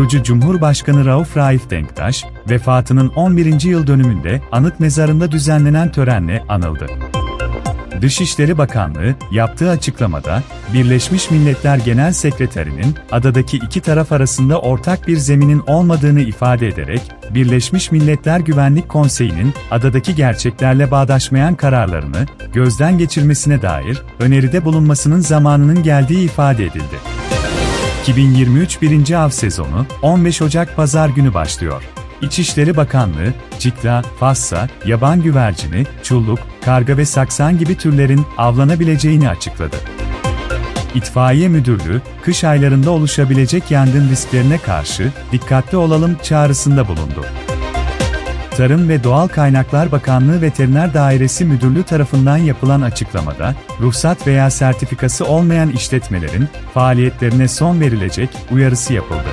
kurucu Cumhurbaşkanı Rauf Raif Denktaş, vefatının 11. yıl dönümünde anıt mezarında düzenlenen törenle anıldı. Dışişleri Bakanlığı, yaptığı açıklamada, Birleşmiş Milletler Genel Sekreterinin, adadaki iki taraf arasında ortak bir zeminin olmadığını ifade ederek, Birleşmiş Milletler Güvenlik Konseyi'nin, adadaki gerçeklerle bağdaşmayan kararlarını, gözden geçirmesine dair, öneride bulunmasının zamanının geldiği ifade edildi. 2023 1. av sezonu, 15 Ocak Pazar günü başlıyor. İçişleri Bakanlığı, cikla, fassa, yaban güvercini, çulluk, karga ve saksan gibi türlerin avlanabileceğini açıkladı. İtfaiye Müdürlüğü, kış aylarında oluşabilecek yangın risklerine karşı dikkatli olalım çağrısında bulundu. Tarım ve Doğal Kaynaklar Bakanlığı Veteriner Dairesi Müdürlüğü tarafından yapılan açıklamada, ruhsat veya sertifikası olmayan işletmelerin faaliyetlerine son verilecek uyarısı yapıldı.